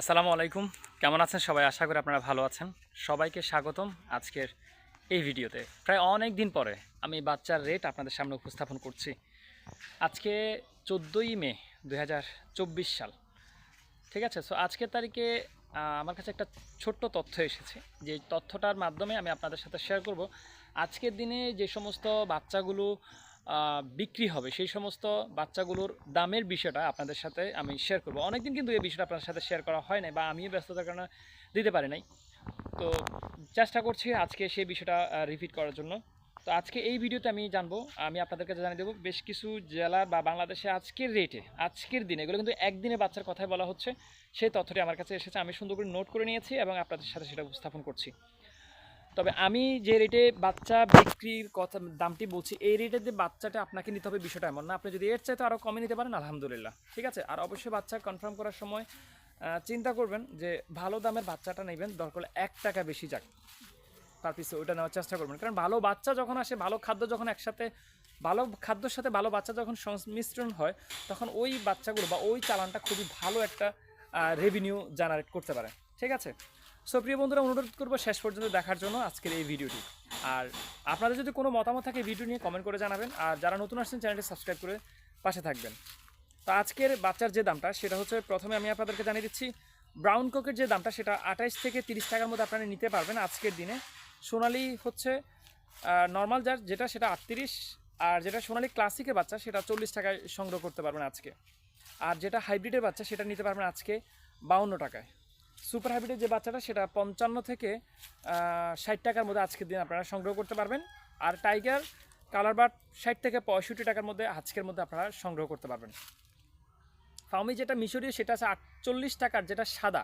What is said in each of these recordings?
আসসালামু আলাইকুম। কেমন আছেন সবাই? আশা করি আপনারা ভালো আছেন। সবাইকে স্বাগতম আজকের এই ভিডিওতে। প্রায় অনেক দিন পরে আমি বাচ্চার রেট আপনাদের সামনে উপস্থাপন করছি। আজকে চোদ্দোই মে দু হাজার চব্বিশ সাল। ঠিক আছে? সো আজকের তারিখে আমার কাছে একটা ছোট্ট তথ্য এসেছে। যে তথ্যটার মাধ্যমে আমি আপনাদের সাথে শেয়ার করব। আজকের দিনে যে সমস্ত বাচ্চাগুলো বিক্রি হবে। সেই সমস্ত বাচ্চাগুলোর দামের বিষয়টা আপনাদের সাথে আমি শেয়ার করব। অনেকদিন কিন্তু এই বিষয়টা আপনাদের সাথে শেয়ার করা হয় নাই বা আমিও ব্যস্ততার কারণে দিতে পারি নাই। তো চেষ্টা করছি আজকে সেই বিষয়টা রিপিট করার জন্য। তো আজকে এই ভিডিওতে আমি জানব, আমি আপনাদের কাছে জানিয়ে দেবো, বেশ কিছু জেলা বা বাংলাদেশে আজকের রেটে আজকের দিনে, এগুলো কিন্তু একদিনে বাচ্চার কথাই বলা হচ্ছে, সেই তথ্যটি আমার কাছে এসেছে। আমি সুন্দর করে নোট করে নিয়েছি এবং আপনাদের সাথে সেটা উপস্থাপন করছি। তবে আমি যে রেটে বাচ্চা বিক্রির কথা, দামটি বলছি, এই রেটে যে বাচ্চাটা আপনাকে নিতে হবে বিষয়টা এমন না। আপনি যদি এর চাইতে আরও কমে নিতে পারেন, আলহামদুলিল্লাহ। ঠিক আছে? আর অবশ্যই বাচ্চা কনফার্ম করার সময় চিন্তা করবেন যে ভালো দামের বাচ্চাটা নেবেন, দরকার এক টাকা বেশি যাক তার পিছনে ওইটা নেওয়ার চেষ্টা করবেন। কারণ ভালো বাচ্চা যখন আসে, ভালো খাদ্য যখন একসাথে, ভালো খাদ্যর সাথে ভালো বাচ্চা যখন সংমিশ্রণ হয়, তখন ওই বাচ্চাগুলো বা ওই চালানটা খুবই ভালো একটা রেভিনিউ জেনারেট করতে পারে। ঠিক আছে? সো প্রিয় বন্ধুরা, অনুরোধ করব শেষ পর্যন্ত দেখার জন্য আজকের এই ভিডিওটি। আর আপনাদের যদি কোনো মতামত থাকে ভিডিও নিয়ে কমেন্ট করে জানাবেন। আর যারা নতুন আসছেন, চ্যানেলটি সাবস্ক্রাইব করে পাশে থাকবেন। তো আজকের বাচ্চার যে দামটা, সেটা হচ্ছে প্রথমে আমি আপনাদেরকে জানিয়ে দিচ্ছি ব্রাউন কোকের যে দামটা, সেটা আঠাইশ থেকে তিরিশ টাকার মধ্যে আপনারা নিতে পারবেন আজকের দিনে। সোনালি হচ্ছে নর্মাল যার, যেটা সেটা আটত্রিশ, আর যেটা সোনালি ক্লাসিকের বাচ্চা, সেটা চল্লিশ টাকায় সংগ্রহ করতে পারবেন আজকে। আর যেটা হাইব্রিডের বাচ্চা, সেটা নিতে পারবেন আজকে বাউন্ন টাকায়। সুপার হাইব্রিডের যে বাচ্চাটা, সেটা পঞ্চান্ন থেকে ষাট টাকার মধ্যে আজকের দিন আপনারা সংগ্রহ করতে পারবেন। আর টাইগার কালার বাট ষাট থেকে পঁয়ষট্টি টাকার মধ্যে আজকের মধ্যে আপনারা সংগ্রহ করতে পারবেন। ফাউমি যেটা মিশরীয় সেটা আছে আটচল্লিশ টাকার, যেটা সাদা,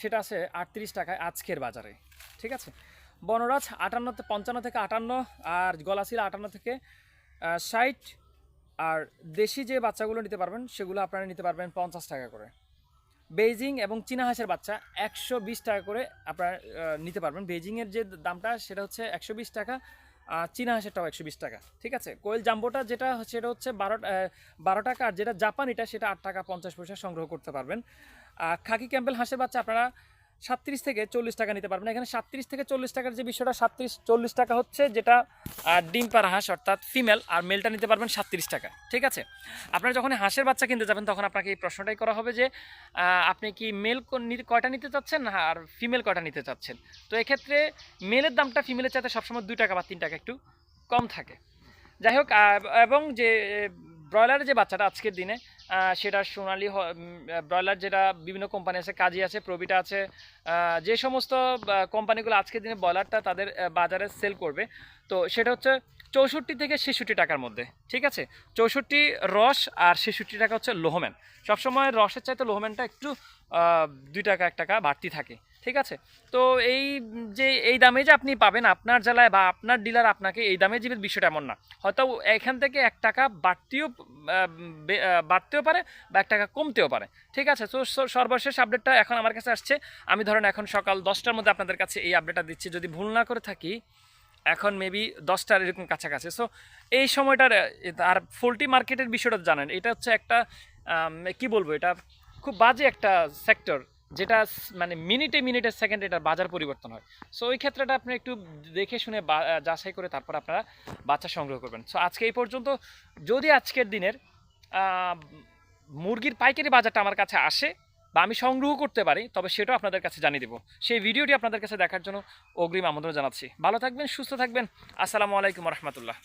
সেটা আছে আটত্রিশ টাকায় আজকের বাজারে। ঠিক আছে? বনরাজ আটান্ন পঞ্চান্ন থেকে আটান্ন, আর গলাশিলা আটান্ন থেকে ষাট, আর দেশি যে বাচ্চাগুলো নিতে পারবেন, সেগুলো আপনারা নিতে পারবেন পঞ্চাশ টাকা করে। বেইজিং এবং চীনা হাঁসের বাচ্চা একশো বিশ টাকা করে আপনারা নিতে পারবেন। বেজিংয়ের যে দামটা, সেটা হচ্ছে একশো বিশ টাকা, আর চীনা হাঁসেরটাও একশো বিশ টাকা। ঠিক আছে? কোয়েল জাম্বোটা যেটা সেটা হচ্ছে বারো বারো টাকা, আর যেটা জাপানিটা, সেটা আট টাকা পঞ্চাশ পয়সা সংগ্রহ করতে পারবেন। খাকি ক্যাম্পেল হাঁসের বাচ্চা আপনারা সাতত্রিশ থেকে চল্লিশ টাকা নিতে পারবেন। এখানে সাতত্রিশ থেকে চল্লিশ টাকার যে বিষয়টা, সাতত্রিশ, চল্লিশ টাকা হচ্ছে যেটা ডিম পাড়া হাঁস, অর্থাৎ ফিমেল, আর মেলটা নিতে পারবেন সাতত্রিশ টাকা ঠিক আছে? আপনারা যখন হাঁসের বাচ্চা কিনতে যাবেন, তখন আপনাকে এই প্রশ্নটাই করা হবে যে আপনি কি মেল কয়টা নিতে চাচ্ছেন আর ফিমেল কয়টা নিতে চাচ্ছেন? তো এক্ষেত্রে মেলের দামটা ফিমেলের চাইতে সবসময় দুই টাকা বা তিন টাকা একটু কম থাকে। যাই হোক এবং যে ব্রয়লারের যে বাচ্চাটা আজকের দিনে সেটা সোনালি ব্রয়লার যেটা বিভিন্ন কোম্পানি আছে, কাজী আছে প্রবিটা আছে যে সমস্ত কোম্পানিগুলো আজকের দিনে ব্রয়লারটা তাদের বাজারে সেল করবে। তো সেটা হচ্ছে চৌষট্টি থেকে ছেষট্টি টাকার মধ্যে, ঠিক আছে? চৌষট্টি রস আর ছেষট্টি টাকা হচ্ছে লোহম্যান সবসময় রসের চাইতে লোহম্যানটা একটু দুই টাকা, এক টাকা বাড়তি থাকে। ঠিক আছে? তো এই যে, এই দামে যে আপনি পাবেন আপনার জেলায় বা আপনার ডিলার আপনাকে এই দামে দিবে, বিষয়টা এমন না। হয়তো এখান থেকে এক টাকা বাড়তিও বাড়তেও পারে বা এক টাকা কমতেও পারে। ঠিক আছে? তো সর্বশেষ আপডেটটা এখন আমার কাছে আসছে। আমি ধরেন এখন সকাল দশটার মধ্যে আপনাদের কাছে এই আপডেটটা দিচ্ছি। যদি ভুল না করে থাকি, এখন মেবি দশটার এরকম কাছাকাছি। সো এই সময়টার, আর পোলট্রি মার্কেটের বিষয়টা জানেন। এটা হচ্ছে একটা কি বলব? এটা খুব বাজে একটা সেক্টর যেটা মানে মিনিটে মিনিটে সেকেন্ডে এটার বাজার পরিবর্তন হয়। সো ওই ক্ষেত্রেটা আপনি একটু দেখে শুনে যাচাই করে তারপর আপনারা বাচ্চা সংগ্রহ করবেন। সো আজকে এই পর্যন্ত যদি আজকের দিনের মুরগির পাইকারি বাজারটা আমার কাছে আসে বা আমি সংগ্রহ করতে পারি, তবে সেটাও আপনাদের কাছে জানিয়ে দেবো। সেই ভিডিওটি আপনাদের কাছে দেখার জন্য অগ্রিম আমন্ত্রণ জানাচ্ছি। ভালো থাকবেন, সুস্থ থাকবেন। আসসালামু আলাইকুম রহমতুল্লাহ।